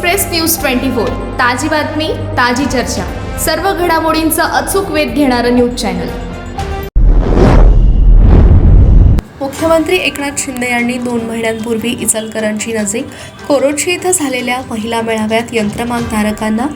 Express news twenty four ताजी बातमी ताजी चर्चा. सर्व घडामोडींचा अचूक वेध घेणारं न्यूज चॅनल. मुख्यमंत्री एकनाथ शिंदे यांनी दोन महिन्यांपूर्वी इचलकरंजी नजीक कोरोची इथं झालेल्या महिला मेळाव्यात यंत्रमागधारकांना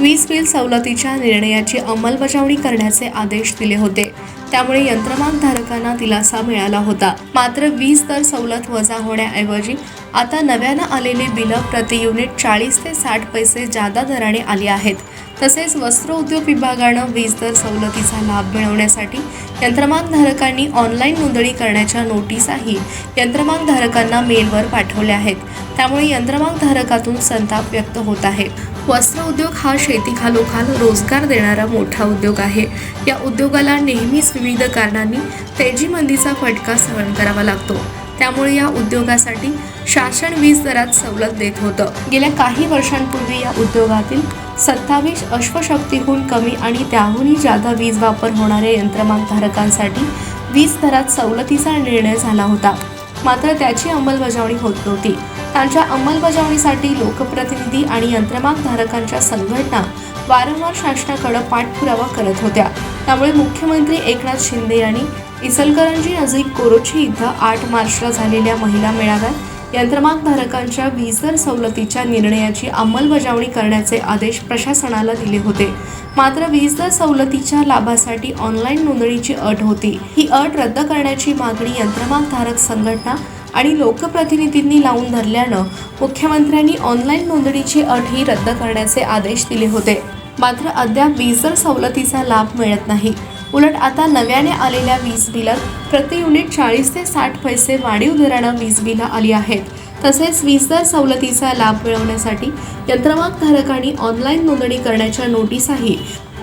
वीज बिल सवलतीच्या निर्णयाची अंमलबजावणी करण्याचे आदेश दिले होते. त्यामुळे यंत्रमागधारकांना दिलासा मिळाला होता. मात्र वीज दर सवलत वजा होण्याऐवजी आता नव्यानं आलेली बिलं प्रति युनिट चाळीस ते साठ पैसे जादा दराने आली आहेत. तसेच वस्त्र उद्योग विभागानं वीज दर सवलतीचा लाभ मिळवण्यासाठी यंत्रमागधारकांनी ऑनलाईन नोंदणी करण्याच्या नोटीसाही यंत्रमागधारकांना मेलवर पाठवल्या आहेत. त्यामुळे यंत्रमागधारकातून संताप व्यक्त होत आहे. वस्त्र उद्योग हा शेतीखालोखाल रोजगार देणारा मोठा उद्योग आहे. या उद्योगाला नेहमीच विविध कारणांनी तेजीमंदीचा फटका सहन करावा लागतो. त्यामुळे या उद्योगासाठी शासन वीज दरात सवलत देत होतं. गेल्या काही वर्षांपूर्वी या उद्योगातील सत्तावीस अश्वशक्तीहून कमी आणि त्याहूनही जादा वीज वापर होणाऱ्या यंत्रमागधारकांसाठी वीज दरात सवलतीचा निर्णय झाला होता. मात्र त्याची अंमलबजावणी होत नव्हती. त्यांच्या अंमलबजावणीसाठी लोकप्रतिनिधी आणि यंत्रमागधारकांच्या संघटना वारंवार शासनाकडे पाठपुरावा करत होत्या. त्यामुळे मुख्यमंत्री एकनाथ शिंदे यांनी इचलकरंजी नजीक कोरोची इथं आठ मार्चला झालेल्या महिला मेळाव्यात यंत्रमागधारकांच्या वीज दर सवलतीच्या निर्णयाची अंमलबजावणी करण्याचे आदेश प्रशासनाला दिले होते. मात्र वीज दर सवलतीच्या लाभासाठी ऑनलाईन नोंदणीची अट होती. ही अट रद्द करण्याची मागणी यंत्रमागधारक संघटना आणि लोकप्रतिनिधींनी लावून धरल्यानं मुख्यमंत्र्यांनी ऑनलाईन नोंदणीची अट ही रद्द करण्याचे आदेश दिले होते. मात्र अद्याप वीज दर सवलतीचा लाभ मिळत नाही. उलट आता नव्याने आलेल्या वीज बिलात प्रति युनिट चाळीस ते साठ पैसे वाढीव दरानं वीज बिलं आली आहेत. तसेच वीज दर सवलतीचा लाभ मिळवण्यासाठी यंत्रमागधारकांनी ऑनलाईन नोंदणी करण्याच्या नोटीसाही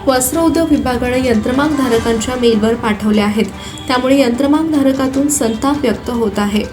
वस्त्र उद्योग विभागानं यंत्रमागधारकांच्या मेलवर पाठवल्या आहेत. त्यामुळे यंत्रमागधारकातून संताप व्यक्त होत आहे.